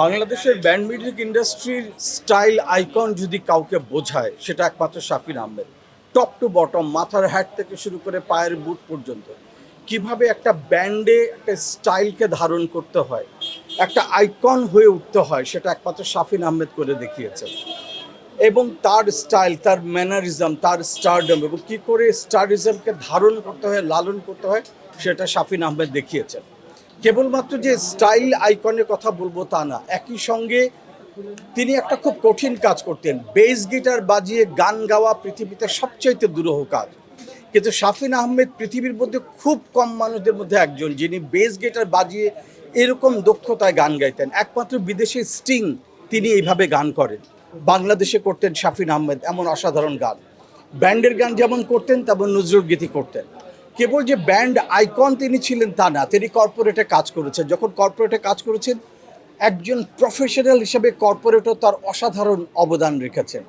বাংলাদেশের band music ইন্ডাস্ট্রির style icon যদি কাউকে বোঝায়, সেটা একমাত্র Shafin Ahmed. Top to bottom, মাথার হ্যাট থেকে শুরু করে পায়ের বুট পর্যন্ত। কীভাবে একটা ব্যান্ডে একটা স্টাইলকে ধারণ করতে হয়, একটা আইকন হয়ে উঠতে হয়, সেটা একমাত্র শাফিন আহমেদ করে দেখিয়েছেন। এবং তার স্টাইল, তার ম্যানারিজম, তার স্টারডম এবং কী করে স্টারিজমকে ধারণ করতে হয়, লালন করতে হয়, সেটা শাফিন আহমেদ দেখিয়েছেন। কেবলমাত্র যে স্টাইল আইকনের কথা বলব তা না, একই সঙ্গে তিনি একটা খুব কঠিন কাজ করতেন। বেস গিটার বাজিয়ে গান গাওয়া পৃথিবীতে সবচাইতে দুরূহ কাজ। কিন্তু শাফিন আহমেদ পৃথিবীর মধ্যে খুব কম মানুষদের মধ্যে একজন, যিনি বেস গিটার বাজিয়ে এরকম দক্ষতায় গান গাইতেন। একমাত্র বিদেশি স্টিং তিনি এইভাবে গান করেন। বাংলাদেশে করতেন শাফিন আহমেদ এমন অসাধারণ গান। ব্যান্ডের গান যেমন করতেন, তেমন নজরুল গীতি করতেন। কেবল যে ব্যান্ড আইকন তিনি ছিলেন তা না, তিনি কর্পোরেটে কাজ করেছেন। যখন কর্পোরেটে কাজ করেছেন, একজন প্রফেশনাল হিসেবে কর্পোরেটও তার অসাধারণ অবদান রেখেছেন।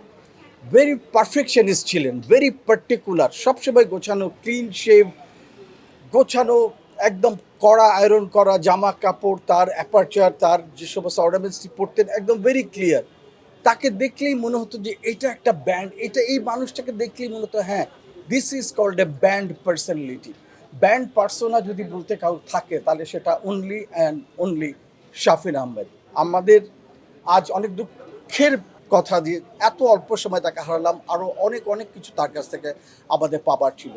ভেরি পারফেকশনিস্ট ছিলেন ভেরি পার্টিকুলার সবসময় গোছানো ক্লিন শেভ গোছানো, একদম কড়া আয়রন করা, জামা কাপড়, তার অ্যাপারচার তার যে সমস্ত অর্নামেন্টস পরতেন, একদম ভেরি ক্লিয়ার তাকে দেখলেই মনে হতো যে, এটা একটা ব্যান্ড, এটা এই মানুষটাকে দেখলেই মনে হতো হ্যাঁ this is called a band personality band persona যদি বলতে কাউ থাকে, তাহলে সেটা only and only Shafin Ahmed আমাদের আজ অনেক দুঃখের কথা দিয়ে এত অল্প সময় তাকে হারালাম আরও অনেক অনেক কিছু তার কাছ থেকে আমাদের পাবার ছিল।